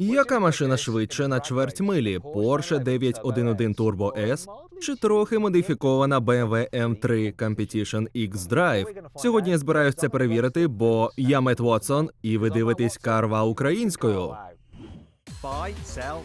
Яка машина швидше на чверть милі? Porsche 911 Turbo S чи трохи модифікована BMW M3 Competition X Drive? Сьогодні я збираюсь це перевірити, бо я Мет Вотсон, і ви дивитесь Карва українською. Buy, sell.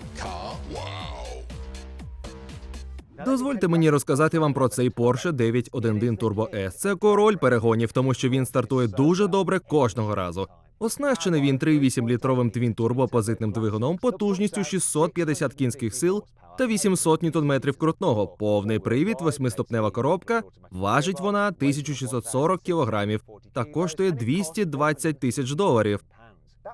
Дозвольте мені розказати вам про цей Porsche 911 Turbo S. Це король перегонів, тому що він стартує дуже добре кожного разу. Оснащений він 3,8 літровим твін-турбо позитним двигуном потужністю 650 кінських сил та 800 ньютон-метрів крутного. Повний привід, восьмиступнева коробка. Важить вона 1640 кілограмів та коштує 220 тисяч доларів.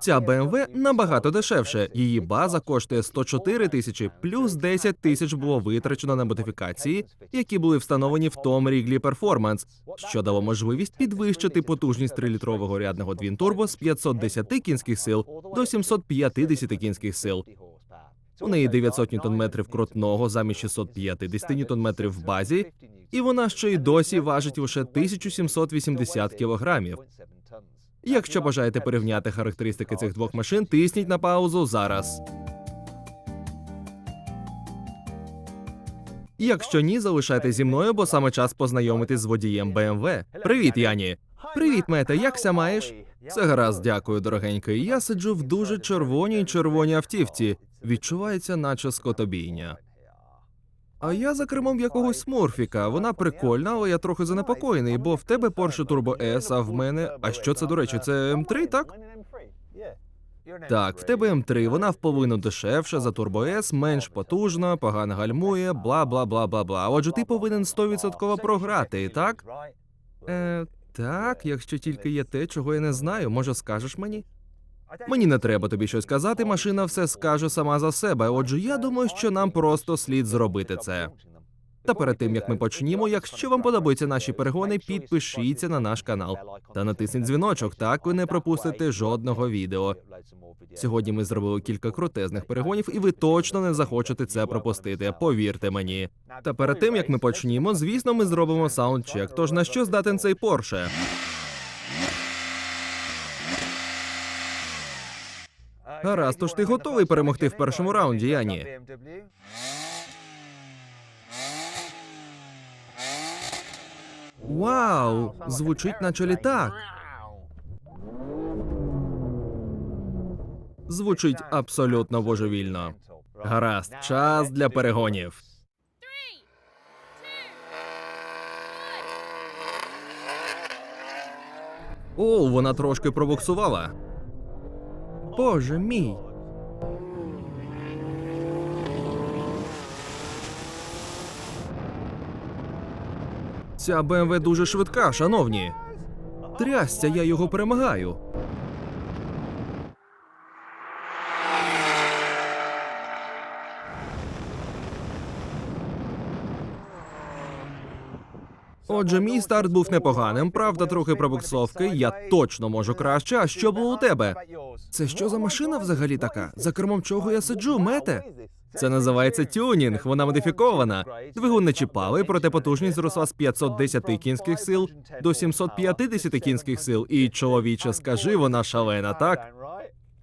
Ця BMW набагато дешевше. Її база коштує 104 тисячі, плюс 10 тисяч було витрачено на модифікації, які були встановлені в Tom Wrigley Performance, що дало можливість підвищити потужність 3-літрового рядного твін-турбо з 510 кінських сил до 750 кінських сил. У неї 900 ньютон-метрів крутного замість 650 ньютон-метрів в базі, і вона ще й досі важить лише 1780 кілограмів. Якщо бажаєте порівняти характеристики цих двох машин, тисніть на паузу зараз. Якщо ні, залишайтесь зі мною, бо саме час познайомитись з водієм BMW. Привіт, Яні. Привіт, Мете, якся маєш? Все гаразд, дякую, дорогенький. Я сиджу в дуже червоній червоній автівці. Відчувається, наче скотобійня. А я за кермом якогось смурфіка. Вона прикольна, але я трохи занепокоєний, бо в тебе Porsche Turbo S, а в мене. А що це, до речі, це М3, так? Так, в тебе М3, вона вполовину дешевша за Turbo S, менш потужна, погано гальмує, бла бла бла бла бла. Отже, ти повинен 100% програти, так? Е, так, якщо тільки є те, чого я не знаю, може скажеш мені? Мені не треба тобі щось казати, машина все скаже сама за себе. Отже, я думаю, що нам просто слід зробити це. Та перед тим як ми почнімо, якщо вам подобаються наші перегони, підпишіться на наш канал та натисніть дзвіночок. Так ви не пропустите жодного відео. Сьогодні ми зробили кілька крутезних перегонів, і ви точно не захочете це пропустити. Повірте мені. Та перед тим як ми почнімо, звісно, ми зробимо саундчек. Тож на що здатен цей Порше? Гаразд, тож ти готовий перемогти в першому раунді, Яні? Вау! Звучить наче літак. Звучить абсолютно божевільно. Гаразд, час для перегонів. О, вона трошки пробуксувала. Боже мій. Ця БМВ дуже швидка, шановні. Трясся, я його перемагаю. Отже, мій старт був непоганим, правда, трохи пробуксовки. Я точно можу краще. А що було у тебе? Це що за машина взагалі така? За кермом чого я сиджу, мете? Це називається тюнінг, вона модифікована. Двигун не чіпали, проте потужність зросла з 510 кінських сил до 750 кінських сил. І чоловіче, скажи, вона шалена, так?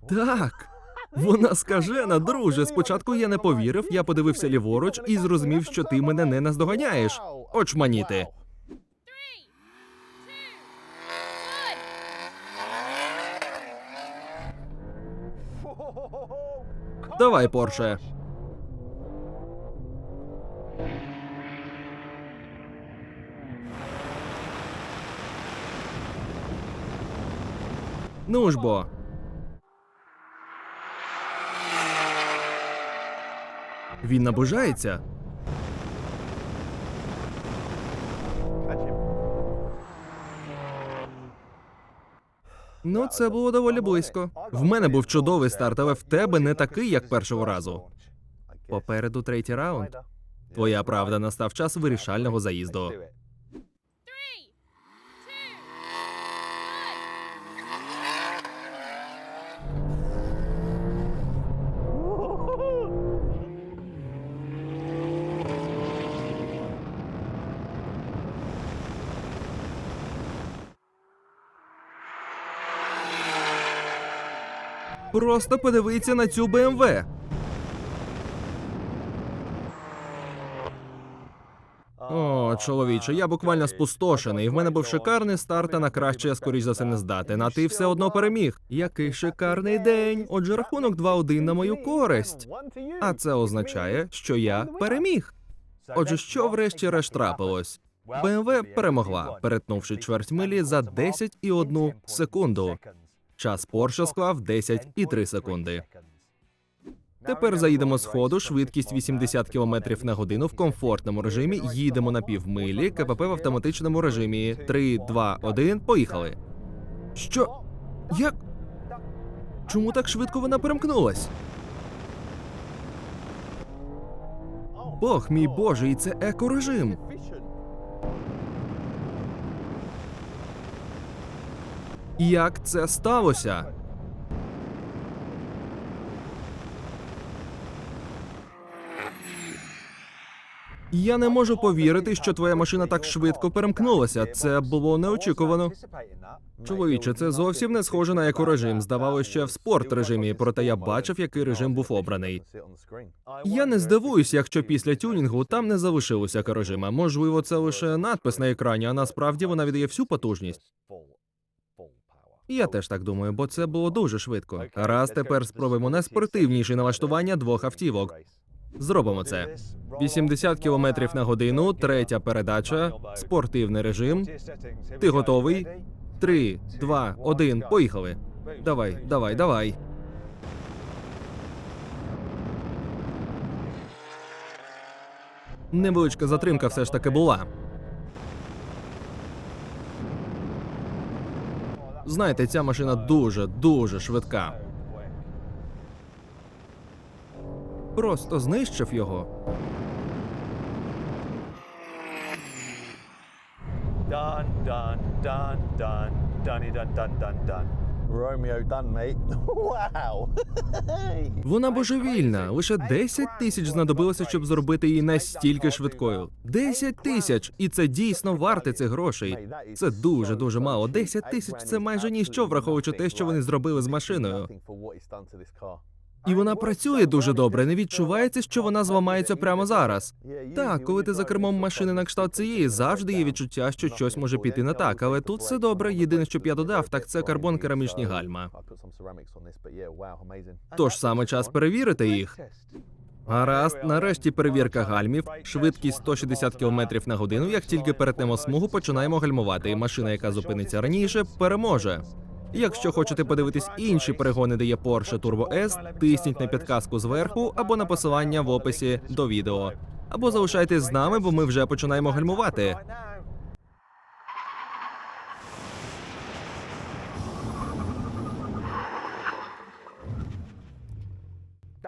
Так. Вона скажена, друже. Спочатку я не повірив, я подивився ліворуч і зрозумів, що ти мене не наздоганяєш. Очманіти. Давай, Порше. Ну ж бо. Він наближається. Ну, це було доволі близько. В мене був чудовий старт, але в тебе не такий, як першого разу. Попереду третій раунд. Твоя правда настав час вирішального заїзду. Просто подивіться на цю БМВ. О, чоловіче, я буквально спустошений. В мене був шикарний старт, а на краще я скоріш за все не здатен. А ти все одно переміг. Який шикарний день. Отже, рахунок 2-1 на мою користь. А це означає, що я переміг. Отже, що врешті-решт трапилось? БМВ перемогла, перетнувши чверть милі за 10 і 1 секунду. Час Порше склав 10 і 3 секунди. Тепер заїдемо з ходу, швидкість 80 км на годину в комфортному режимі. Їдемо на півмилі, КПП в автоматичному режимі. 3, 2, 1, поїхали. Що? Як? Чому так швидко вона перемкнулась? Бог мій боже, і це екорежим. Як це сталося? Я не можу повірити, що твоя машина так швидко перемкнулася. Це було неочікувано. Чоловіче, це зовсім не схоже на екорежим. Здавалося, я в спорт режимі, проте я бачив, який режим був обраний. Я не здивуюся, якщо після тюнінгу там не залишилося екорежима. Можливо, це лише надпис на екрані, а насправді вона віддає всю потужність. Я теж так думаю, бо це було дуже швидко. Раз тепер спробуємо найспортивніші налаштування двох автівок. Зробимо це. 80 км на годину, третя передача, спортивний режим. Ти готовий? Три, два, один, поїхали. Давай, давай, давай. Невеличка затримка все ж таки була. Знаєте, ця машина дуже, дуже швидка. Просто знищив його. Dun, dun, dun, dun, dunny, dun, dun, dun, dun. Romeo done, mate. Wow. Вона божевільна. Лише 10 тисяч знадобилося, щоб зробити її настільки швидкою. 10 тисяч! І це дійсно варте цих грошей. Це дуже дуже мало. 10 тисяч це майже ніщо, враховуючи те, що вони зробили з машиною. І вона працює дуже добре. Не відчувається, що вона зламається прямо зараз. Так, коли ти за кермом машини на кшталт цієї, завжди є відчуття, що щось може піти не так. Але тут все добре. Єдине, що б я додав, так це карбон керамічні гальма. Тож саме час перевірити їх. Гаразд, нарешті перевірка гальмів. Швидкість 160 км на годину. Як тільки перетнемо смугу, починаємо гальмувати. І машина, яка зупиниться раніше, переможе. Якщо хочете подивитись інші перегони, де є Porsche Turbo S, тисніть на підказку зверху або на посилання в описі до відео. Або залишайтесь з нами, бо ми вже починаємо гальмувати.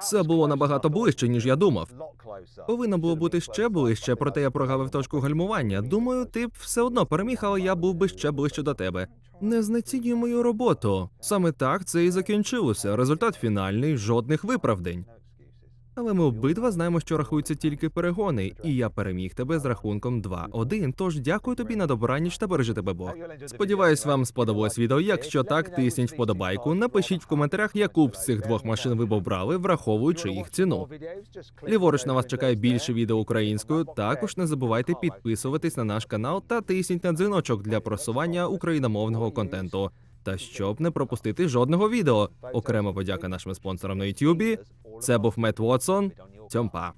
Це було набагато ближче, ніж я думав. Повинно було бути ще ближче, проте я прогавив точку гальмування. Думаю, ти б все одно переміг, але я був би ще ближче до тебе. Не знецінюй мою роботу. Саме так це і закінчилося. Результат фінальний, жодних виправдань. Але ми обидва знаємо, що рахуються тільки перегони, і я переміг тебе з рахунком 2-1. Тож дякую тобі на добраніч та бережи тебе Бог. Сподіваюсь, вам сподобалось відео. Якщо так, тисніть вподобайку. Напишіть в коментарях, яку б з цих двох машин ви б обрали, враховуючи їх ціну. Ліворуч на вас чекає більше відео українською. Також не забувайте підписуватись на наш канал та тисніть на дзвіночок для просування україномовного контенту. Та щоб не пропустити жодного відео. Окрема подяка нашим спонсорам на Ютубі. Це був Мет Вотсон. Цьомпа.